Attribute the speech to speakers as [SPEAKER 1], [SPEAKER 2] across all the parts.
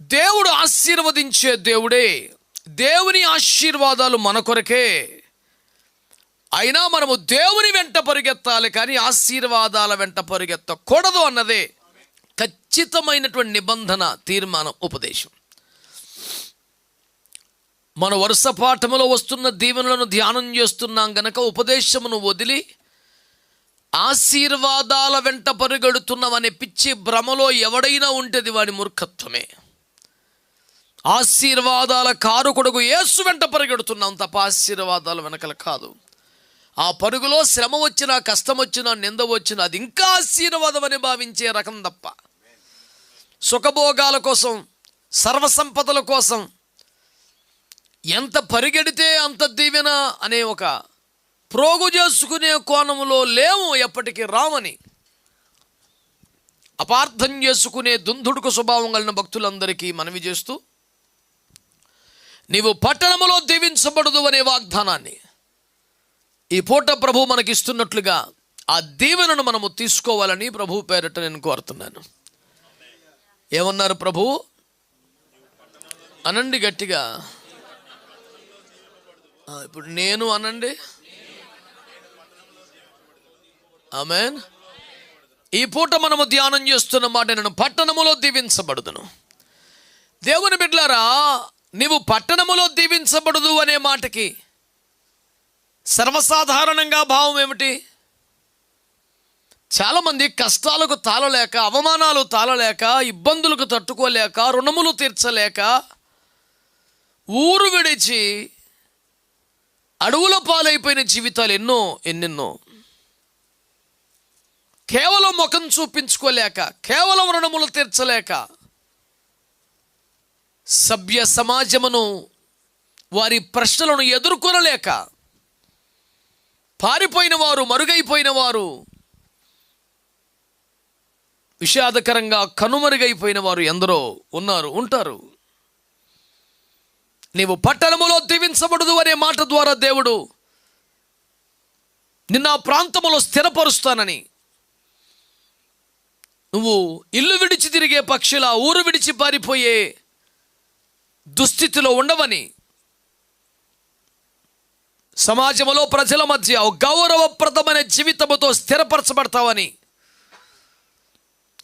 [SPEAKER 1] దేవుడు ఆశీర్వదించే దేవుడే. దేవుని ఆశీర్వాదాలు మన కొరకే. అయినా మనము దేవుని వెంట పరిగెత్తాలి కానీ ఆశీర్వాదాల వెంట పరిగెత్తకూడదు అన్నదే ఖచ్చితమైనటువంటి నిబంధన తీర్మానం ఉపదేశం. మన వరుస పాఠములో వస్తున్న దీవెనలను ధ్యానం చేస్తున్నాం గనక ఉపదేశమును వదిలి ఆశీర్వాదాల వెంట పరిగెడుతున్నామనే పిచ్చి భ్రమలో ఎవడైనా ఉంటేది వాడి మూర్ఖత్వమే. ఆశీర్వాదాల కారుకొడుకు యేసు వెంట పరిగెడుతున్నాం తప్ప ఆశీర్వాదాల వెనకల కాదు. ఆ పరుగులో శ్రమ వచ్చినా కష్టం వచ్చినా నింద వచ్చినా అది ఇంకా ఆశీర్వాదం అని భావించే రకం తప్ప. సుఖభోగాల కోసం సర్వసంపదల కోసం ఎంత పరిగెడితే అంత దీవెన అనే ఒక ప్రోగు చేసుకునే కోణంలో లేవు ఎప్పటికీ రామని. అపార్థం చేసుకునే దుందుడుకు స్వభావం కలిగిన భక్తులందరికీ మనవి చేస్తూ నీవు పట్టణములో దీవించబడదు అనే వాగ్దానాన్ని. ఈ పూట ప్రభు మనకిస్తున్నట్లుగా ఆ దీవెనను మనము తీసుకోవాలని ప్రభు పేరట నేను కోరుతున్నాను. ఏమన్నారు ప్రభు? అనండి గట్టిగా. ఇప్పుడు నేను అనండి? ఆమెన్. ఈ పూట మనము ధ్యానం చేస్తున్న మాట నేను పట్టణములో దీవించబడుదును. దేవుని బిడ్లారా నీవు పట్టణములో దీవించబడదు అనే మాటకి సర్వసాధారణంగా భావం ఏమిటి? చాలామంది కష్టాలకు తాళలేక అవమానాలు తాళలేక ఇబ్బందులకు తట్టుకోలేక రుణములు తీర్చలేక ఊరు విడిచి అడవుల పాలైపోయిన జీవితాలు ఎన్నో ఎన్నెన్నో. కేవలం ముఖం చూపించుకోలేక కేవలం రుణములు తీర్చలేక సభ్య సమాజమును వారి ప్రశ్నలను ఎదుర్కొనలేక పారిపోయిన వారు మరుగైపోయిన వారు విషాదకరంగా కనుమరుగైపోయిన వారు ఎందరో ఉన్నారు ఉంటారు. నీవు పట్టణములో దీవించబడదు అనే మాట ద్వారా దేవుడు నిన్న ఆ ప్రాంతములో స్థిరపరుస్తానని. నువ్వు ఇల్లు విడిచి తిరిగే పక్షుల ఊరు విడిచి పారిపోయే దుస్థితిలో ఉండవని సమాజంలో ప్రజల మధ్య గౌరవప్రదమైన జీవితముతో స్థిరపరచబడతావని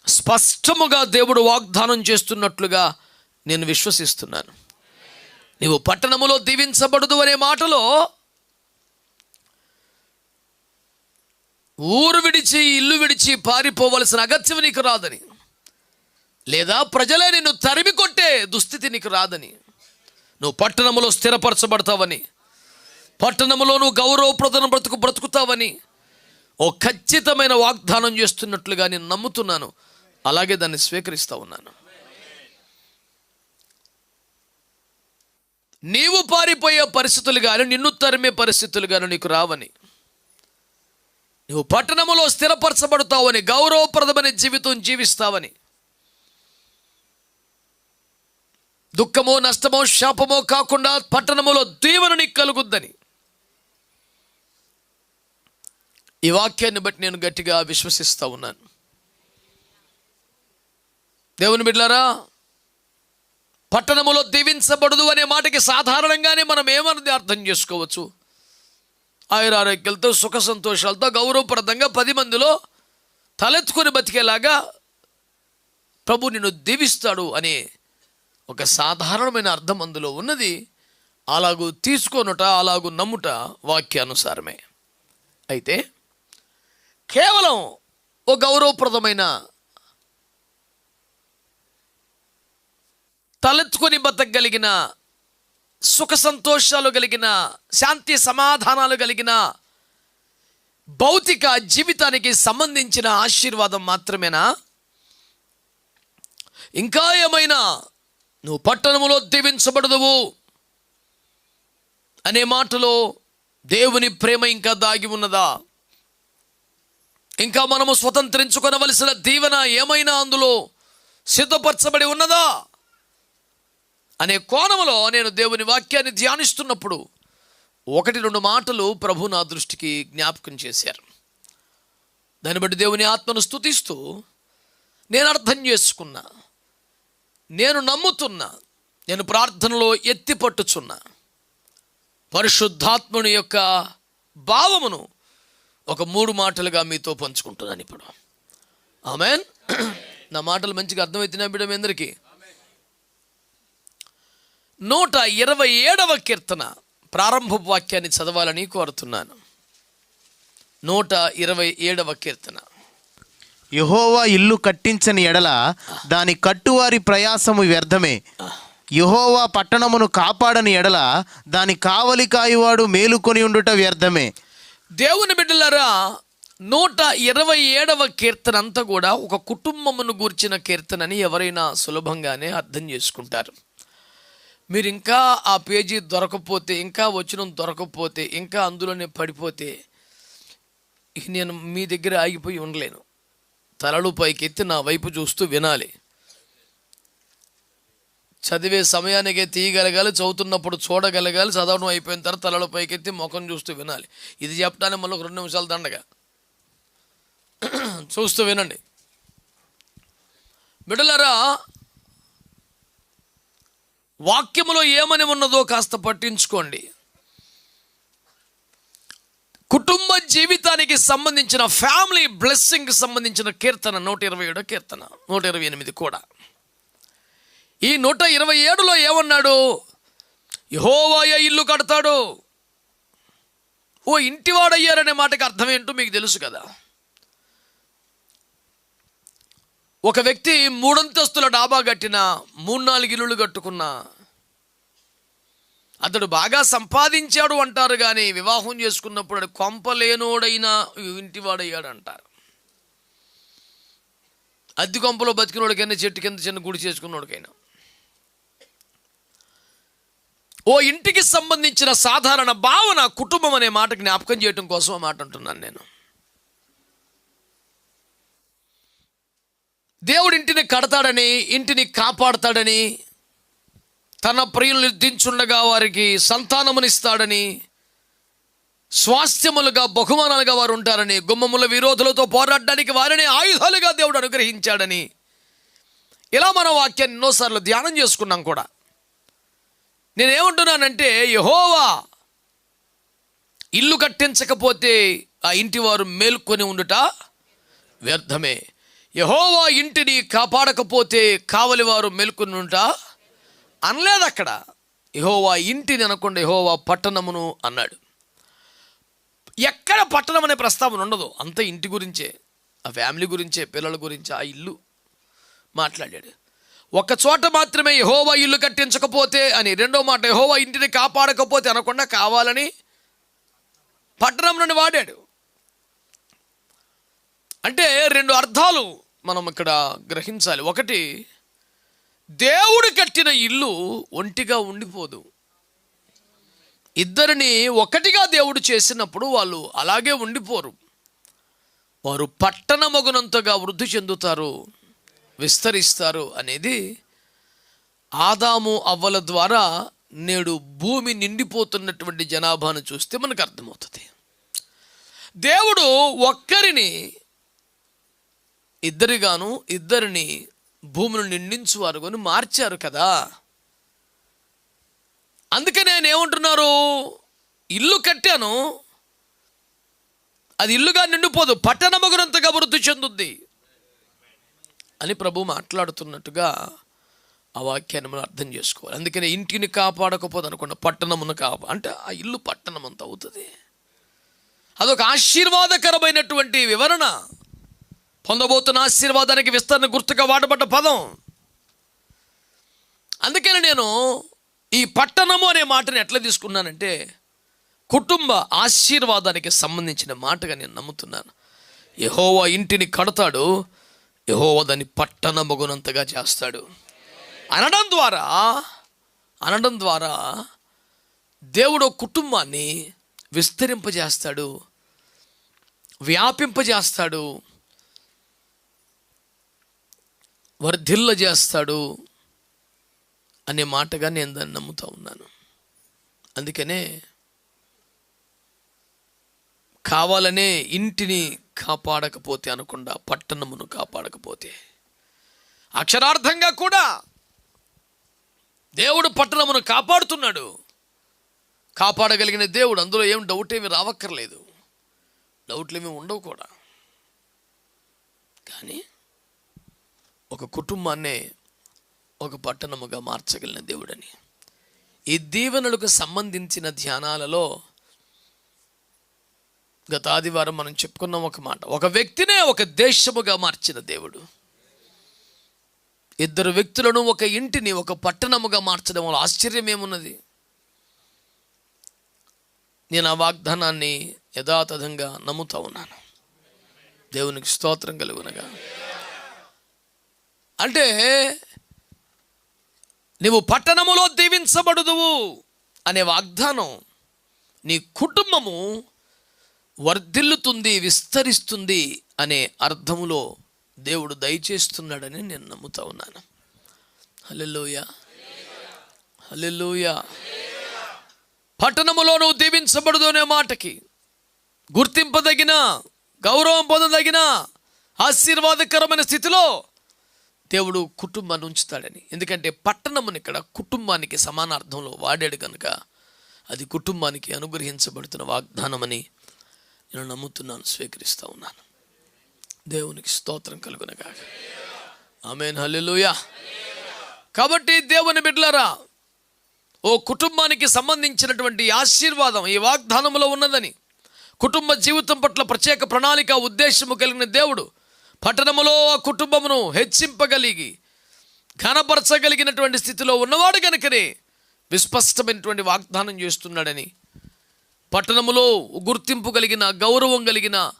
[SPEAKER 1] స్పష్టముగా దేవుడు వాగ్దానం చేస్తున్నట్లుగా నేను విశ్వసిస్తున్నాను. నీవు పట్టణములో దీవించబడదు అనే మాటలో ఊరు విడిచి ఇల్లు విడిచి పారిపోవలసిన అగత్యం నీకు రాదని. లేదా ప్రజలే నిన్ను తరిమి కొట్టే దుస్థితి నీకు రాదని. నువ్వు పట్టణములో స్థిరపరచబడతావని పట్టణములో నువ్వు గౌరవప్రదన బ్రతుకు బ్రతుకుతావని ఓ ఖచ్చితమైన వాగ్దానం చేస్తున్నట్లుగా నేను నమ్ముతున్నాను. అలాగే దాన్ని స్వీకరిస్తూ ఉన్నాను. నీవు పారిపోయే పరిస్థితులు కానీ నిన్ను తరిమే పరిస్థితులు కానీ నీకు రావని. నువ్వు పట్టణములో స్థిరపరచబడతావని గౌరవప్రదమైన జీవితం జీవిస్తావని. దుఃఖమో నష్టమో శాపమో కాకుండా పట్టణములో దీవెన నీకు కలుగుద్దని. ఈ వాక్యాన్ని బట్టి నేను గట్టిగా విశ్వసిస్తూ ఉన్నాను. దేవుని బిడ్లారా పట్టణములో దీవించబడదు అనే మాటకి సాధారణంగానే మనం ఏమన్నది అర్థం చేసుకోవచ్చు? ఆయుర ఆరోగ్యాలతో సుఖ సంతోషాలతో గౌరవప్రదంగా పది మందిలో తలెత్తుకొని బతికేలాగా ప్రభు నిన్ను దీవిస్తాడు అనే ఒక సాధారణమైన అర్థం అందులో ఉన్నది అలాగూ తీసుకొనుట అలాగూ నమ్ముట వాక్యానుసారమే. అయితే కేవలం ఓ గౌరవప్రదమైన తలెత్తుకొని బతకగలిగిన సుఖ సంతోషాలు కలిగిన శాంతి సమాధానాలు కలిగిన భౌతిక జీవితానికి సంబంధించిన ఆశీర్వాదం మాత్రమేనా? ఇంకా ఏమైనా నువ్వు పట్టణములో దీవించబడదువు అనే మాటలో దేవుని ప్రేమ ఇంకా దాగి ఉన్నదా? ఇంకా మనము స్వతంత్రించుకొనవలసిన దీవెన ఏమైనా అందులో సిద్ధపరచబడి ఉన్నదా? అనే కోణంలో నేను దేవుని వాక్యాన్ని ధ్యానిస్తున్నప్పుడు ఒకటి రెండు మాటలు ప్రభు నా దృష్టికి జ్ఞాపకం చేశారు. దాన్ని బట్టి దేవుని ఆత్మను స్తుతిస్తూ నేను అర్థం చేసుకున్నా. నేను నమ్ముతున్నా నేను ప్రార్థనలో ఎత్తిపట్టుచున్నా పరిశుద్ధాత్ముని యొక్క భావమును ఒక మూడు మాటలుగా మీతో పంచుకుంటున్నాను ఇప్పుడు. ఆమెన్. నా మాటలు మంచిగా అర్థమవుతున్నా బిడ్డ మీ అందరికీ? నూట ఇరవై ఏడవ కీర్తన ప్రారంభ వాక్యాన్ని చదవాలని కోరుతున్నాను. నూట ఇరవై ఏడవ కీర్తన.
[SPEAKER 2] యహోవా ఇల్లు కట్టించని ఎడల దాని కట్టువారి ప్రయాసము వ్యర్థమే. యహోవా పట్టణమును కాపాడని ఎడల దాని కావలి కాయవాడు మేలుకొని ఉండుట వ్యర్థమే.
[SPEAKER 1] దేవుని బిడ్డలారా నూట ఇరవై ఏడవ కీర్తన అంతా కూడా ఒక కుటుంబమును గూర్చిన కీర్తనని ఎవరైనా సులభంగానే అర్థం చేసుకుంటారు. మీరు ఇంకా ఆ పేజీ దొరకపోతే ఇంకా వచనం దొరకకపోతే ఇంకా అందులోనే పడిపోతే నేను మీ దగ్గర ఆగిపోయి ఉండలేను. తలలు పైకెత్తి నా వైపు చూస్తూ వినాలి. చదివే సమయానికే తీయగలగాలి చదువుతున్నప్పుడు చూడగలగాలి చదవడం అయిపోయిన తర్వాత తలలు పైకెత్తి ముఖం చూస్తూ వినాలి. ఇది చెప్పడానికి మళ్ళీ ఒక రెండు నిమిషాలు దండగా. చూస్తూ వినండి. బిడలరా వాక్యములో ఏమని ఉన్నదో కాస్త పట్టించుకోండి. కుటుంబ జీవితానికి సంబంధించిన ఫ్యామిలీ బ్లెస్సింగ్కి సంబంధించిన కీర్తన నూట ఇరవై ఏడో కీర్తన నూట ఇరవై ఎనిమిది కూడా. ఈ నూట ఇరవై ఏడులో ఏమన్నాడు? యహోవాయ ఇల్లు కడతాడు? ఓ ఇంటివాడయ్యారనే మాటకి అర్థం ఏంటో మీకు తెలుసు కదా. ఒక వ్యక్తి మూడంతస్తుల డాబా కట్టిన మూడు నాలుగు ఇల్లులు కట్టుకున్న అతడు బాగా సంపాదించాడు అంటారు కానీ వివాహం చేసుకున్నప్పుడు అది కొంపలేనోడైన ఇంటివాడయ్యాడు అంటారు అద్దె కొంపలో బతికినోడికైనా చెట్టు కింద చిన్న గుడి చేసుకున్నోడికైనా. ఓ ఇంటికి సంబంధించిన సాధారణ భావన కుటుంబం అనే మాట జ్ఞాపకం చేయటం కోసం మాట అంటున్నాను నేను. దేవుడింటిని కడతాడని ఇంటిని కాపాడతాడని తన ప్రియులు దించుండగా వారికి సంతానమునిస్తాడని స్వాస్థ్యములుగా బహుమానాలుగా వారు ఉంటారని గుమ్మముల విరోధులతో పోరాడడానికి వారిని ఆయుధాలుగా దేవుడు అనుగ్రహించాడని ఇలా మన వాక్యాన్ని ఎన్నోసార్లు ధ్యానం చేసుకున్నాం కూడా. నేనేమంటున్నానంటే యహోవా ఇల్లు కట్టించకపోతే ఆ ఇంటి వారు మేల్కొని ఉండుట వ్యర్థమే. యహోవా ఇంటిని కాపాడకపోతే కావలి వారు మేల్కొని ఉంట అనలేదు అక్కడ యహోవా ఇంటిని అనకుండా యహోవా పట్టణమును అన్నాడు. ఎక్కడ పట్టణం అనే ప్రస్తావన ఉండదు. అంత ఇంటి గురించే ఆ ఫ్యామిలీ గురించే పిల్లల గురించే ఆ ఇల్లు మాట్లాడాడు. ఒక చోట మాత్రమే యహోవా ఇల్లు కట్టించకపోతే అని రెండో మాట యహోవా ఇంటిని కాపాడకపోతే అనకుండా కావాలని పట్టణంలోని వాడాడు. అంటే రెండు అర్థాలు మనం ఇక్కడ గ్రహించాలి. ఒకటి దేవుడు కట్టిన ఇల్లు ఒంటిగా ఉండిపోదు. ఇద్దరిని ఒకటిగా దేవుడు చేసినప్పుడు వాళ్ళు అలాగే ఉండిపోరు. వారు పట్టణమగునంతగా వృద్ధి చెందుతారు విస్తరిస్తారు అనేది ఆదాము అవ్వల ద్వారా నేడు భూమి నిండిపోతున్నటువంటి జనాభాను చూస్తే మనకు అర్థమవుతుంది. దేవుడు ఒక్కరిని ఇద్దరిగాను ఇద్దరిని భూమిని నిండించువారు కొని మార్చారు కదా. అందుకే నేను ఏమంటున్నారు? ఇల్లు కట్టాను. అది ఇల్లుగా నిండిపోదు. పట్టణమగునంతగా వృద్ధి చెందుద్ది. అని ప్రభు మాట్లాడుతున్నట్టుగా ఆ వాక్యాన్ని మనం అర్థం చేసుకోవాలి. అందుకనే ఇంటిని కాపాడకపోదు అనుకున్న పట్టణమును కాపా అంటే ఆ ఇల్లు పట్టణం అంత అవుతుంది. అదొక ఆశీర్వాదకరమైనటువంటి వివరణ. పొందబోతున్న ఆశీర్వాదానికి విస్తరణ గుర్తుగా వాడబడ్డ పదం. అందుకని నేను ఈ పట్టణము అనే మాటని ఎట్లా తీసుకున్నానంటే కుటుంబ ఆశీర్వాదానికి సంబంధించిన మాటగా నేను నమ్ముతున్నాను. యహోవా ఇంటిని కడతాడు యహోవా దాన్ని పట్టణమగునంతగా చేస్తాడు. అనడం ద్వారా అనడం ద్వారా దేవుడు కుటుంబాన్ని విస్తరింపజేస్తాడు వ్యాపింపజేస్తాడు వర్ధిల్ల చేస్తాడు అనే మాటగా నేను దాన్ని నమ్ముతూ ఉన్నాను. అందుకనే కావాలనే ఇంటిని కాపాడకపోతే అనకుండా పట్టణమును కాపాడకపోతే అక్షరార్థంగా కూడా దేవుడు పట్టణమును కాపాడుతున్నాడు. కాపాడగలిగిన దేవుడు అందులో ఏం డౌట్ ఏమి రావక్కర్లేదు. డౌట్లు ఏమి ఉండవు కూడా. కానీ ఒక కుటుంబాన్నే ఒక పట్టణముగా మార్చగలిగిన దేవుడని. ఈ దీవెనలకు సంబంధించిన ధ్యానాలలో గత ఆదివారం మనం చెప్పుకున్నాం ఒక మాట. ఒక వ్యక్తినే ఒక దేశముగా మార్చిన దేవుడు. ఇద్దరు వ్యక్తులను ఒక ఇంటిని ఒక పట్టణముగా మార్చడం వల్ల ఆశ్చర్యం ఏమున్నది? నేను ఆ వాగ్దానాన్ని యథాతథంగా నమ్ముతా ఉన్నాను. దేవునికి స్తోత్రం కలుగునగా. అంటే నీవు పట్టణములో దీవించబడుదువు అనే వాగ్దానం నీ కుటుంబము వర్ధిల్లుతుంది విస్తరిస్తుంది అనే అర్థములో దేవుడు దయచేస్తున్నాడని నేను నమ్ముతా ఉన్నాను. హలెలోయ హలెలోయ పట్టణములో నువ్వు దీవించబడదు అనే మాటకి గుర్తింపదగిన గౌరవం పొందదగిన ఆశీర్వాదకరమైన స్థితిలో దేవుడు కుటుంబాన్ని ఉంచుతాడని. ఎందుకంటే పట్టణముని ఇక్కడ కుటుంబానికి సమానార్థంలో వాడాడు కనుక అది కుటుంబానికి అనుగ్రహించబడుతున్న వాగ్దానమని నేను నమ్ముతున్నాను స్వీకరిస్తూ ఉన్నాను. దేవునికి స్తోత్రం కలుగునగా ఆమెన్. హల్లెలూయా. కాబట్టి దేవుని బిడ్డలారా ఓ కుటుంబానికి సంబంధించినటువంటి ఆశీర్వాదం ఈ వాగ్దానంలో ఉన్నదని కుటుంబ జీవితం పట్ల ప్రత్యేక ప్రణాళిక ఉద్దేశము కలిగిన దేవుడు పట్టణములో ఆ కుటుంబమును హెచ్చింపగలిగి ఘనపరచగలిగినటువంటి స్థితిలో ఉన్నవాడు కనుకనే విస్పష్టమైనటువంటి వాగ్దానం చేస్తున్నాడని పట్టణములో గుర్తింపు కలిగిన గౌరవం కలిగిన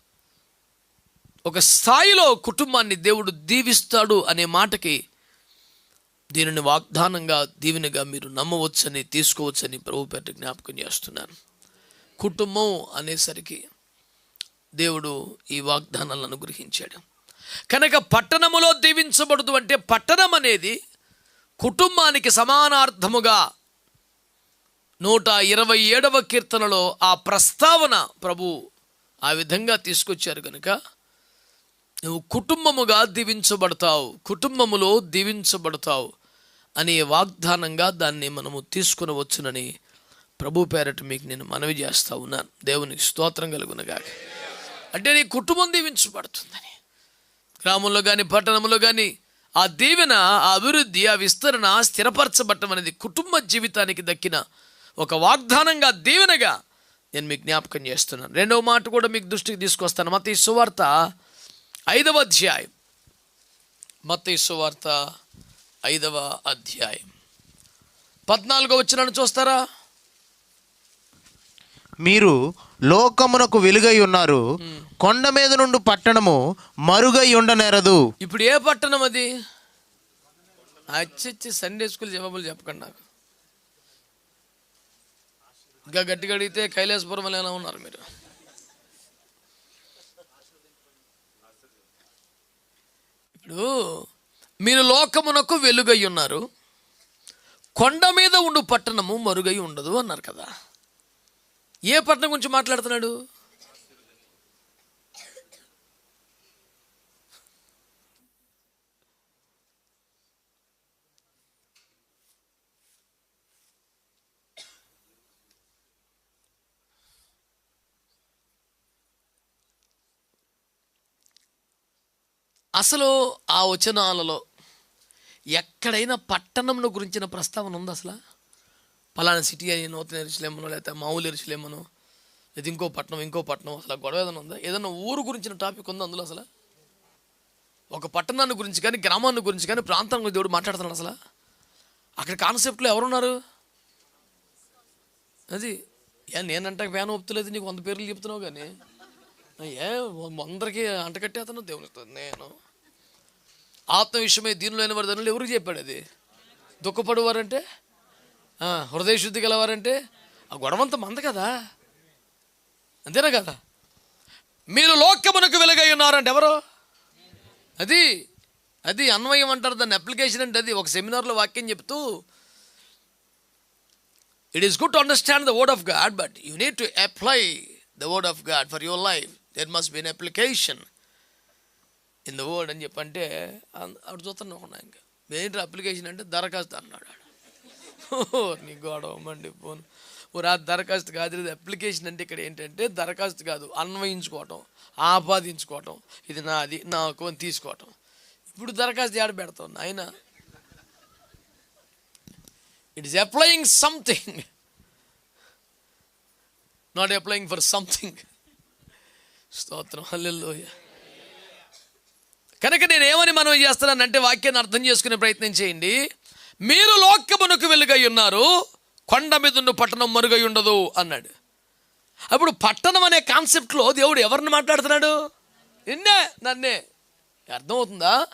[SPEAKER 1] ఒక స్థాయిలో కుటుంబాన్ని దేవుడు దీవిస్తాడు అనే మాటకి దీనిని వాగ్దానంగా దీవెనగా మీరు నమ్మవచ్చని తీసుకోవచ్చని ప్రభు పేట జ్ఞాపకం చేస్తున్నాను. కుటుంబం అనేసరికి దేవుడు ఈ వాగ్దానాలను అనుగ్రహించాడు. కనుక పట్టణములో దీవించబడదు అంటే పట్టణం అనేది కుటుంబానికి సమానార్థముగా నూట ఇరవై ఏడవ కీర్తనలో ఆ ప్రస్తావన ప్రభు ఆ విధంగా తీసుకొచ్చారు కనుక నువ్వు కుటుంబముగా దీవించబడతావు కుటుంబములో దీవించబడతావు అనే వాగ్దానంగా దాన్ని మనము తీసుకుని వచ్చునని ప్రభు పేరట మీకు నేను మనవి చేస్తా ఉన్నాను. దేవునికి స్తోత్రం కలుగునగా అంటే నీ కుటుంబం దీవించబడుతుందని. గ్రామంలో కానీ పట్టణంలో కానీ ఆ దీవెన ఆ అభివృద్ధి ఆ విస్తరణ స్థిరపరచబట్టం అనేది కుటుంబ జీవితానికి దక్కిన ఒక వాగ్దానంగా దీవెనగా నేను మీకు జ్ఞాపకం చేస్తున్నాను. రెండవ మాట కూడా మీకు దృష్టికి తీసుకొస్తాను. మత ఈ సువార్త ఐదవ అధ్యాయం. మత ఈ సువార్త ఐదవ అధ్యాయం. పద్నాలుగో వచ్చినాను చూస్తారా?
[SPEAKER 2] మీరు లోకమునకు వెలుగై ఉన్నారు. కొండ మీద నుండి పట్టణము మరుగై ఉండనేరదు.
[SPEAKER 1] ఇప్పుడు ఏ పట్టణం అది? అచ్చచ్చి సండే స్కూల్ జవాబులు చెప్పకండి నాకు. ఇంకా గట్టిగా అడిగితే కైలాసపురం ఎలా ఉన్నారు మీరు? ఇప్పుడు మీరు లోకమునకు వెలుగై ఉన్నారు. కొండ మీద ఉండు పట్టణము మరుగై ఉండదు అన్నారు కదా. ఏ పట్టణం గురించి మాట్లాడుతున్నాడు? అసలు ఆ వచనాలలో ఎక్కడైనా పట్టణంను గురించిన ప్రస్తావన ఉంది అసలు? పలానా సిటీ అని నూతన ఎరుసలేమనో లేకపోతే మామూలు ఎరుసలేమనో లేదా ఇంకో పట్టణం ఇంకో పట్టణం అసలు గొడవ ఏదైనా ఉందా? ఏదైనా ఊరు గురించిన టాపిక్ ఉందా అందులో అసలు? ఒక పట్టణాన్ని గురించి కానీ గ్రామాన్ని గురించి కానీ ప్రాంతం గురించి దేవుడు మాట్లాడుతున్నాడు అసలు. అక్కడ కాన్సెప్ట్లో ఎవరున్నారు? అది ఏ నేనంటే ఫ్యాన్ ఒప్పుతలేదు నీకు వంద పేర్లు చెప్తున్నావు కానీ. ఏ అందరికీ అంటకట్టేతను దేవుని నేను. ఆత్మ విషయమై దీనిలో వారి దానిలో ఎవరికి చెప్పాడు అది? దుఃఖపడేవారంటే హృదయ శుద్ధి గలవారంటే ఆ గొడవంత మంద కదా? అంతేనా కదా? మీరు లోకమునకు వెలుగై ఉన్నారంటే ఎవరు? అది అది అన్వయం అంటారు దాన్ని అప్లికేషన్ అంటే అది. ఒక సెమినార్లో వాక్యం చెప్తూ it is good to understand the word of God but you need to apply the word of God for your life there must be an application in the word అని చెప్పంటే అన్- ఆవిడ ఇంకా. ఏంటి అప్లికేషన్ అంటే దరఖాస్తు అన్నాడు నీ గొడవ మండి ఫోన్ దరఖాస్తు కాదు ఇది అప్లికేషన్ అంటే ఇక్కడ ఏంటంటే దరఖాస్తు కాదు అన్వయించుకోవటం ఆపాదించుకోవటం ఇది నాది నాకు అని తీసుకోవటం. ఇప్పుడు దరఖాస్తు ఏడ పెడతాం ఆయన it is applying something not applying for something స్తోత్రం హల్లెలూయా. కనుక నేను ఏమని మనం చేస్తున్నానంటే వాక్యాన్ని అర్థం చేసుకునే ప్రయత్నం చేయండి. మీరు లోకమునకు వెలుగై ఉన్నారు కొండ మీద ఉన్న పట్టణం మరుగై ఉండదు అన్నాడు. అప్పుడు పట్టణం అనే కాన్సెప్ట్లో దేవుడు ఎవరిని మాట్లాడుతున్నాడు? నిన్నే నన్నే. అర్థమవుతుందా?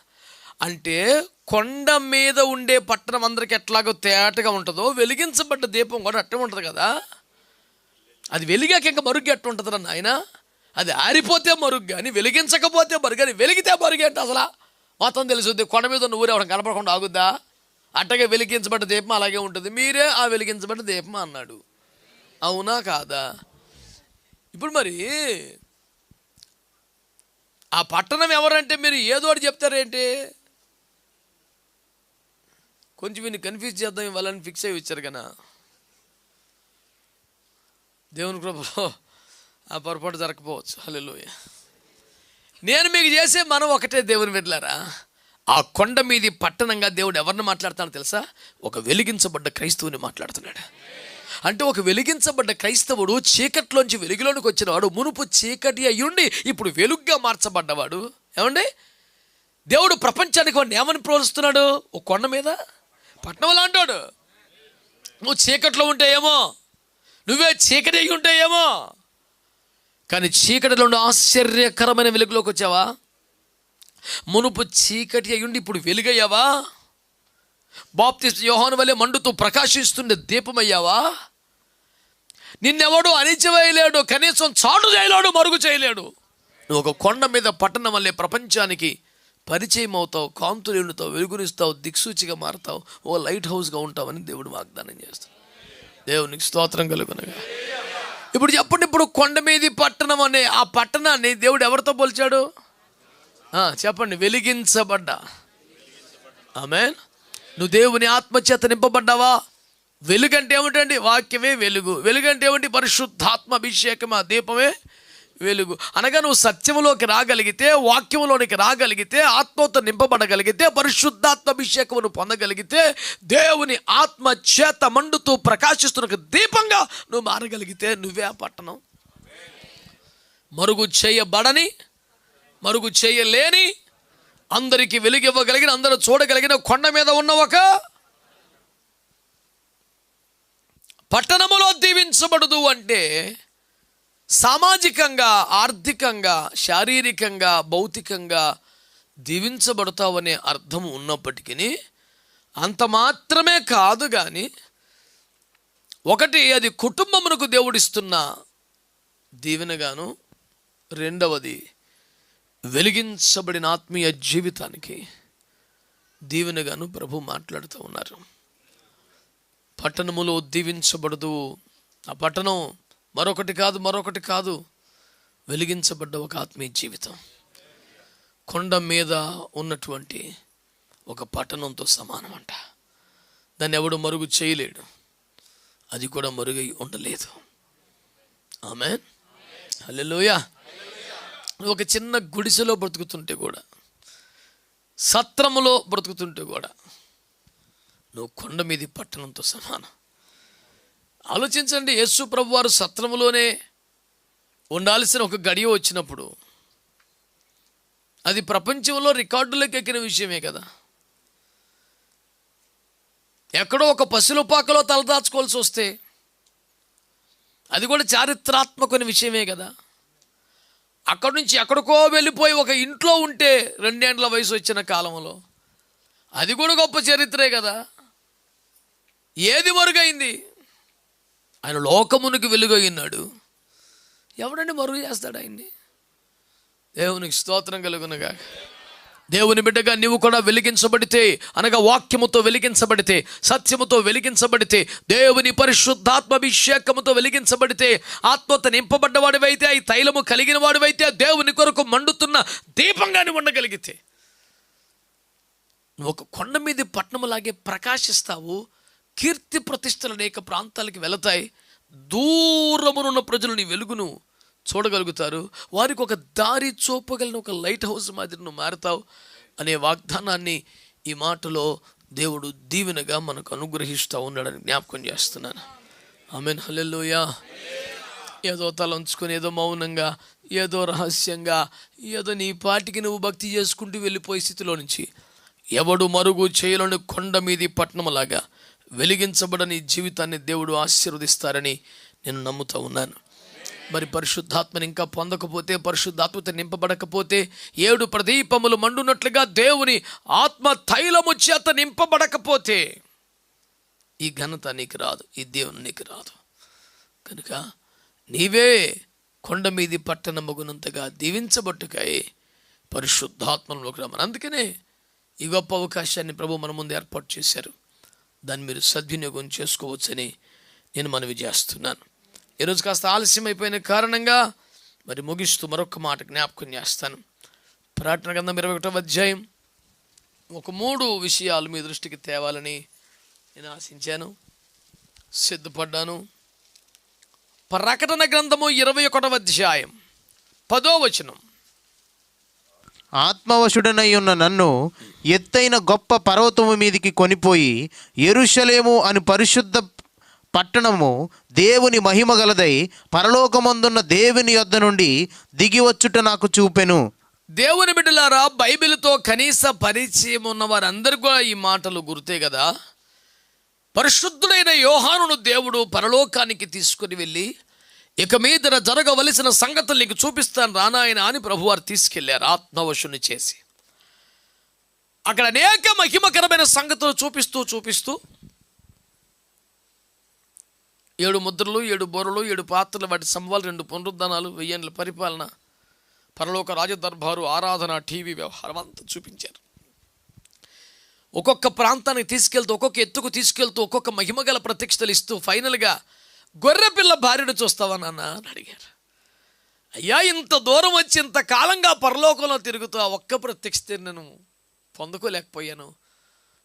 [SPEAKER 1] అంటే కొండ మీద ఉండే పట్టణం అందరికి ఎట్లాగో తేటగా ఉంటుందో వెలిగించబడ్డ దీపం కూడా అట్టే ఉంటుంది కదా. అది వెలిగాక ఇంకా మరుగ్గా అట్టు ఉంటుంది నాయన? అది ఆరిపోతే మరుగు కానీ వెలిగించకపోతే మరుగు కానీ వెలిగితే మరుగు అంటే అసలు? మొత్తం తెలుసుద్ది కొండ మీద ఉన్న ఊరు ఎవరు కనపడకుండా ఆగుద్దా? అట్టగే వెలిగించబడ్డ దీపం అలాగే ఉంటుంది. మీరే ఆ వెలిగించబడ్డ దీపం అన్నాడు. అవునా కాదా? ఇప్పుడు మరి ఆ పట్టణం ఎవరంటే మీరు ఏదో ఒకటి చెప్తారేంటి? కొంచెం వీళ్ళు కన్ఫ్యూజ్ చేద్దాం ఇవ్వాలని ఫిక్స్ అయ్యి వచ్చారు కదా. దేవుని కృపలో ఆ పొరపాటు జరగకపోవచ్చు. హలో నేను మీకు చేసే మనం ఒకటే దేవుని వెళ్ళారా ఆ కొండ మీది పట్టణంగా దేవుడు ఎవరిని మాట్లాడతాడు తెలుసా? ఒక వెలిగించబడ్డ క్రైస్తవుని మాట్లాడుతున్నాడు. అంటే ఒక వెలిగించబడ్డ క్రైస్తవుడు చీకట్లోంచి వెలుగులోనికి వచ్చినవాడు మునుపు చీకటి అయ్యుండి ఇప్పుడు వెలుగ్గా మార్చబడ్డవాడు. ఏమండి? దేవుడు ప్రపంచానికి వాడిని ఏమని ప్రోత్సస్తున్నాడు ఒక కొండ మీద? పట్టణం లాంటాడు నువ్వు చీకట్లో ఉంటే ఏమో? నువ్వే చీకటి అయి ఉంటే ఏమో? కానీ చీకటిలో ఆశ్చర్యకరమైన వెలుగులోకి వచ్చావా? మునుపు చీకటి అయ్యుండి ఇప్పుడు వెలుగయ్యావా? బాప్తిస్ట్ యోహాను వలె మండుతూ ప్రకాశిస్తుండే దీపమయ్యావా? నిన్నెవడు అణిచివేయలేడు కనీసం చాటు చేయలేడు మరుగు చేయలేడు. నువ్వు ఒక కొండ మీద పట్టణం వల్లే ప్రపంచానికి పరిచయం అవుతావు కాంతులు ఎండుతావు వెలుగునిస్తావు దిక్సూచిగా మారుతావు ఓ లైట్ హౌస్గా ఉంటావని దేవుడు వాగ్దానం చేస్తాడు. దేవునికి స్తోత్రం కలుగునగా. ఇప్పుడు చెప్పండి ఇప్పుడు కొండ మీది పట్టణం అనే ఆ పట్టణాన్ని దేవుడు ఎవరితో పోల్చాడు? చెప్పండి వెలిగించబడ్డా? ఆమె నువ్వు దేవుని ఆత్మచేత నింపబడ్డావా? వెలుగంటే ఏమిటండి? వాక్యమే వెలుగు. వెలుగంటే ఏమిటి? పరిశుద్ధాత్మ అభిషేకం ఆ దీపమే వెలుగు. అనగా నువ్వు సత్యములోకి రాగలిగితే వాక్యంలోనికి రాగలిగితే ఆత్మతో నింపబడగలిగితే పరిశుద్ధాత్మ అభిషేకమును పొందగలిగితే దేవుని ఆత్మ చేత మండుతూ ప్రకాశిస్తున్న ఒక దీపంగా నువ్వు మారగలిగితే నువ్వే ఆ పట్టణం. మరుగు చేయబడని మరుగు చేయలేని అందరికీ వెలుగివ్వగలిగిన అందరూ చూడగలిగిన కొండ మీద ఉన్న ఒక పట్టణములో దీవించబడదు అంటే సామాజికంగా ఆర్థికంగా శారీరకంగా భౌతికంగా దీవించబడతావనే అర్థం ఉన్నప్పటికీ అంత మాత్రమే కాదు కానీ ఒకటి అది కుటుంబమునకు దేవుడిస్తున్న దీవెనగాను రెండవది వెలిగించబడిన ఆత్మీయ జీవితానికి దీవెనగాను ప్రభు మాట్లాడుతూ ఉన్నారు. పట్టణములో దీవించబడదు. ఆ పట్టణం మరొకటి కాదు మరొకటి కాదు. వెలిగించబడ్డ ఒక ఆత్మీయ జీవితం. కొండ మీద ఉన్నటువంటి ఒక పట్టణంతో సమానం అంట దాన్ని ఎవడు మరుగు చేయలేడు. అది కూడా మరుగై ఉండలేదు. ఆమె హలో ఒక చిన్న గుడిసెలో బ్రతుకుతుంటే కూడా సత్రములో బ్రతుకుతుంటే కూడా నువ్వు కొండ మీది పట్టణంతో సమానం. ఆలోచించండి యేసు ప్రభు వారు సత్రములోనే ఉండాల్సిన ఒక గడియ వచ్చినప్పుడు అది ప్రపంచంలో రికార్డులకు ఎక్కిన విషయమే కదా. ఎక్కడో ఒక పశులపాకలో తలదాచుకోవాల్సి వస్తే అది కూడా చారిత్రాత్మకమైన విషయమే కదా. అక్కడి నుంచి ఎక్కడికో వెళ్ళిపోయి ఒక ఇంట్లో ఉంటే రెండేండ్ల వయసు వచ్చిన కాలంలో అది కూడా గొప్ప చరిత్రే కదా. ఏది మరుగైంది? ఆయన లోకమునికి వెలుగైనాడు. ఎవడండి మరుగు చేస్తాడు ఆయన్ని? దేవునికి స్తోత్రం కలుగునగా దేవుని బిడ్డగా నీవు కూడా వెలిగించబడితే అనగా వాక్యముతో వెలిగించబడితే సత్యముతో వెలిగించబడితే దేవుని పరిశుద్ధాత్మాభిషేకముతో వెలిగించబడితే ఆత్మత నింపబడ్డవాడివైతే ఈ తైలము కలిగిన వాడివైతే దేవుని కొరకు మండుతున్న దీపంగాని ఉండగలిగితే. ఒక కొండ మీద పట్టణములాగే ప్రకాశిస్తావు కీర్తి ప్రతిష్టలు అనేక ప్రాంతాలకి వెళతాయి దూరమునున్న ప్రజలు నీ వెలుగును చూడగలుగుతారు. వారికి ఒక దారి చూపగలిగిన ఒక లైట్ హౌస్ మాదిరి నువ్వు మారుతావు అనే వాగ్దానాన్ని ఈ మాటలో దేవుడు దీవెనగా మనకు అనుగ్రహిస్తూ ఉన్నాడని జ్ఞాపకం చేస్తున్నాను. ఆమెన్. హలెల్లోయా. ఏదో తలంచుకొని ఏదో మౌనంగా ఏదో రహస్యంగా ఏదో నీ పాటికి నువ్వు భక్తి చేసుకుంటూ వెళ్ళిపోయే స్థితిలో నుంచి ఎవడు మరుగు చేయలేని కొండ మీది పట్టణంలాగా వెలిగించబడని జీవితాన్ని దేవుడు ఆశీర్వదిస్తారని నేను నమ్ముతూ ఉన్నాను. మరి పరిశుద్ధాత్మని ఇంకా పొందకపోతే పరిశుద్ధాత్మత నింపబడకపోతే ఏడు ప్రదీపములు మండునట్లుగా దేవుని ఆత్మ తైలము చేత నింపబడకపోతే ఈ ఘనత నీకు రాదు ఈ దేవుని నీకు రాదు. కనుక నీవే కొండ మీది పట్టణ మగునంతగా దీవించబట్టుకై పరిశుద్ధాత్మలోకి రమ్మని. అందుకనే ఈ గొప్ప అవకాశాన్ని ప్రభు మన ముందు ఏర్పాటు చేశారు. దాన్ని మీరు సద్వినియోగం చేసుకోవచ్చని నేను మనవి చేస్తున్నాను. ఈరోజు కాస్త ఆలస్యం అయిపోయిన కారణంగా మరి ముగిస్తూ మరొక మాట జ్ఞాపకం చేస్తాను. ప్రార్థన గ్రంథం ఇరవై ఒకటో అధ్యాయం ఒక మూడు విషయాలు మీ దృష్టికి తేవాలని నేను ఆశించాను. సిద్ధపడ్డాను. ప్రకటన గ్రంథము ఇరవై ఒకటవ అధ్యాయం పదో వచనం.
[SPEAKER 2] ఆత్మవశుడనై ఉన్న నన్ను ఎత్తైన గొప్ప పర్వతము మీదికి కొనిపోయి ఎరుషలేము అని పరిశుద్ధ పట్టణము దేవుని మహిమ గలదై పరలోకమందున్న దేవుని యొద్ద నుండి దిగివచ్చుట నాకు చూపెను.
[SPEAKER 1] దేవుని బిడ్డలారా బైబిల్తో కనీస పరిచయం ఉన్న వారందరూ కూడా ఈ మాటలు గుర్తే కదా? పరిశుద్ధుడైన యోహానును దేవుడు పరలోకానికి తీసుకుని వెళ్ళి ఇక మీదన జరగవలసిన సంగతులు నీకు చూపిస్తాను రానాయన అని ప్రభువారు తీసుకెళ్ళారు ఆత్మవశుని చేసి. అక్కడ అనేక మహిమకరమైన సంగతులు చూపిస్తూ చూపిస్తూ ఏడు ముద్రలు ఏడు బొరలు ఏడు పాత్రలు వాటి సంవాలు రెండు పునరుద్ధానాలు వెయ్యేళ్ళ పరిపాలన పరలోక రాజదర్బారు ఆరాధన టీవీ వ్యవహారం అంతా చూపించారు. ఒక్కొక్క ప్రాంతానికి తీసుకెళ్తూ ఒక్కొక్క ఎత్తుకు తీసుకెళ్తూ ఒక్కొక్క మహిమగల ప్రత్యక్షతలు ఇస్తూ ఫైనల్గా గొర్రెపిల్ల భార్యను చూస్తావా నాన్న అని అడిగారు. అయ్యా ఇంత దూరం వచ్చి ఇంత కాలంగా పరలోకంలో తిరుగుతూ ఆ ఒక్క ప్రత్యక్షత నేను పొందుకోలేకపోయాను.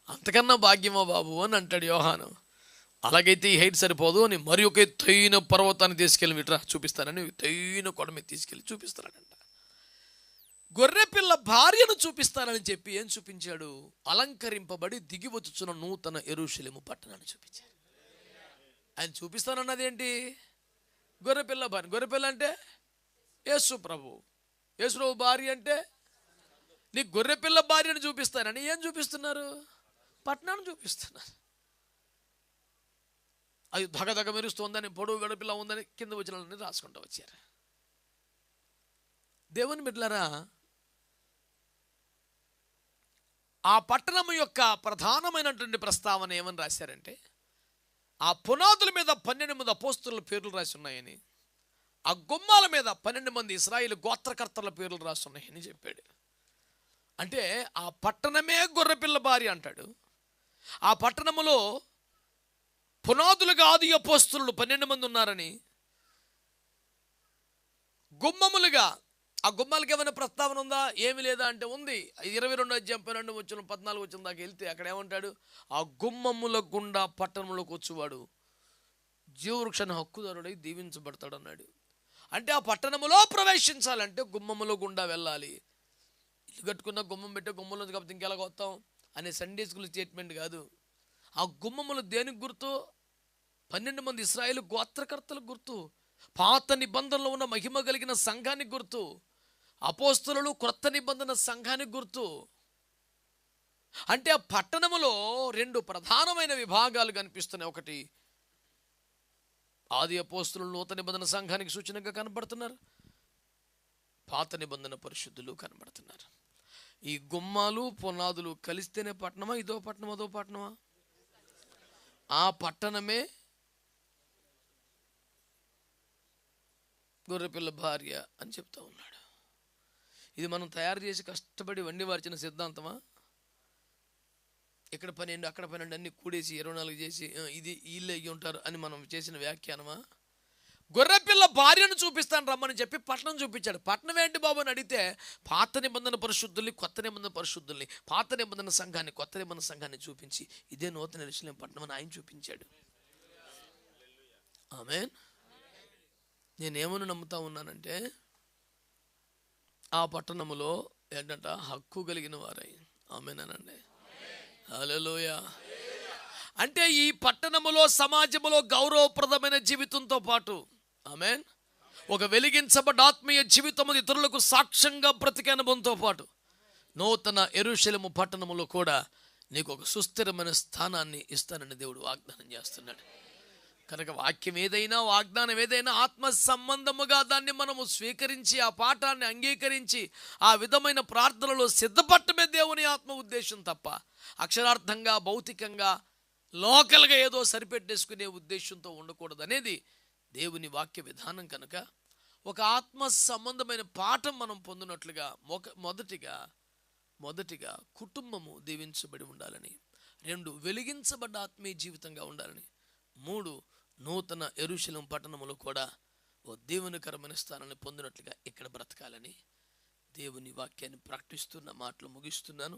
[SPEAKER 1] అంతకన్నా భాగ్యమా బాబు అని అంటాడు యోహాను. అలాగైతే ఈ హైట్ సరిపోదు అని మరి ఒక ఎత్తైన పర్వతాన్ని తీసుకెళ్ళి విట్రా చూపిస్తానని ఎత్తైన కొండ మీద తీసుకెళ్ళి చూపిస్తానంట గొర్రెపిల్ల భార్యను చూపిస్తానని చెప్పి ఏం చూపించాడు? అలంకరింపబడి దిగి వచ్చుచున్న నూతన ఎరుషలేము పట్టణాన్ని చూపించాడు. ఆయన చూపిస్తానన్నది ఏంటి గొర్రెపిల్ల భార్య గొర్రెపిల్ల అంటే యేసు ప్రభు. యేసు ప్రభు భార్య అంటే నీ గొర్రెపిల్ల భార్యను చూపిస్తానని ఏం చూపిస్తున్నారు? పట్టణాన్ని చూపిస్తున్నారు. అది దగదగ మెరుస్తోందని పొడవు గడపిలా ఉందని కింద వచ్చిన రాసుకుంటూ వచ్చారు. దేవుని బిడ్డలారా ఆ పట్టణం యొక్క ప్రధానమైనటువంటి ప్రస్తావన ఏమని రాశారంటే ఆ పునాదుల మీద పన్నెండు మంది అపోస్తుల పేర్లు రాసి ఉన్నాయని ఆ గుమ్మాల మీద పన్నెండు మంది ఇస్రాయిల్ గోత్రకర్తల పేర్లు రాసి ఉన్నాయని చెప్పాడు. అంటే ఆ పట్టణమే గొర్రెపిల్ల భార్య అంటాడు. ఆ పట్టణములో పునాదులుగా ఆది అపోస్తులు పన్నెండు మంది ఉన్నారని. గుమ్మములుగా ఆ గుమ్మాలకి ఏమైనా ప్రస్తావన ఉందా? ఏమి లేదా అంటే ఉంది. ఇరవై రెండు అధ్యాయం పన్నెండు వచ్చిన పద్నాలుగు వచ్చిన దాకా వెళ్తే అక్కడ ఏమంటాడు? ఆ గుమ్మముల గుండా పట్టణంలోకి వచ్చేవాడు. జీవవృక్షాన్ని హక్కుదారుడై దీవించబడతాడు అన్నాడు. అంటే ఆ పట్టణములో ప్రవేశించాలంటే గుమ్మముల గుండా వెళ్ళాలి. ఇల్లు కట్టుకున్న గుమ్మం పెట్టే గుమ్మంలో కాబట్టి ఇంకెలా వస్తాం? అనే సండే స్కూల్ స్టేట్మెంట్ కాదు. ఆ గుమ్మములు దేనికి గుర్తు? పన్నెండు మంది ఇస్రాయేల్ గోత్రకర్తలకు గుర్తు పాత నిబంధనలో ఉన్న మహిమ కలిగిన సంఘానికి గుర్తు అపోస్తులు క్రొత్త నిబంధన సంఘానికి గుర్తు. అంటే ఆ పట్టణములో రెండు ప్రధానమైన విభాగాలు కనిపిస్తున్నాయి. ఒకటి ఆది అపోస్తులు నూతన నిబంధన సంఘానికి సూచనగా కనబడుతున్నారు. పాత నిబంధన పరిశుద్ధులు కనబడుతున్నారు. ఈ గుమ్మాలు పునాదులు కలిస్తేనే పట్టణమా? ఇదో పట్టణం అదో పట్టణమా? ఆ పట్టణమే గొర్రెపిల్ల భార్య అని చెప్తా ఉన్నాడు. ఇది మనం తయారు చేసి కష్టపడి వండి వార్చిన సిద్ధాంతమా? ఇక్కడ పన్నెండు అక్కడ పన్నెండు అన్ని కూడేసి ఇరవై నాలుగు చేసి ఇది వీళ్ళు అయ్యి ఉంటారు అని మనం చేసిన వ్యాఖ్యానమా? గొర్రెపిల్ల భార్యను చూపిస్తాను రమ్మని చెప్పి పట్టణం చూపించాడు. పట్నం ఏంటి బాబు అని అడిగితే పాత నిబంధన పరిశుద్ధుల్ని కొత్త నిబంధన పరిశుద్ధుల్ని పాత నిబంధన సంఘాన్ని కొత్త నిబంధన సంఘాన్ని చూపించి ఇదే నూతన విషయం పట్టణం అని ఆయన చూపించాడు. ఆమె నేనేమని నమ్ముతా ఉన్నానంటే ఆ పట్టణములో ఏంటంట హక్కు కలిగిన వారై. ఆమెనానండి హలోయ అంటే ఈ పట్టణములో సమాజంలో గౌరవప్రదమైన జీవితంతో పాటు ఆమెన్ ఒక వెలిగించబడ్డ ఆత్మీయ జీవితం ఇతరులకు సాక్ష్యంగా బ్రతికే అనుభవంతో పాటు నూతన ఎరుశలము పట్టణములో కూడా నీకు ఒక సుస్థిరమైన స్థానాన్ని ఇస్తానని దేవుడు వాగ్దానం చేస్తున్నాడు. కనుక వాక్యం ఏదైనా వాగ్దానం ఏదైనా ఆత్మ సంబంధముగా దాన్ని మనము స్వీకరించి ఆ పాఠాన్ని అంగీకరించి ఆ విధమైన ప్రార్థనలో సిద్ధపట్టమే దేవుని ఆత్మ ఉద్దేశం తప్ప అక్షరార్థంగా భౌతికంగా లోకల్గా ఏదో సరిపెట్టేసుకునే ఉద్దేశంతో ఉండకూడదు అనేది దేవుని వాక్య విధానం కనుక. ఒక ఆత్మ సంబంధమైన పాఠం మనం పొందినట్లుగా మొక మొదటిగా మొదటిగా కుటుంబము దీవించబడి ఉండాలని. రెండు వెలిగించబడ్డ ఆత్మీయ జీవితంగా ఉండాలని. మూడు నూతన ఎరుశలం పట్టణములు కూడా ఓ దేవునికరమైన స్థానాన్ని పొందినట్లుగా ఇక్కడ బ్రతకాలని దేవుని వాక్యాన్ని ప్రకటిస్తున్న మాటలు ముగిస్తున్నాను.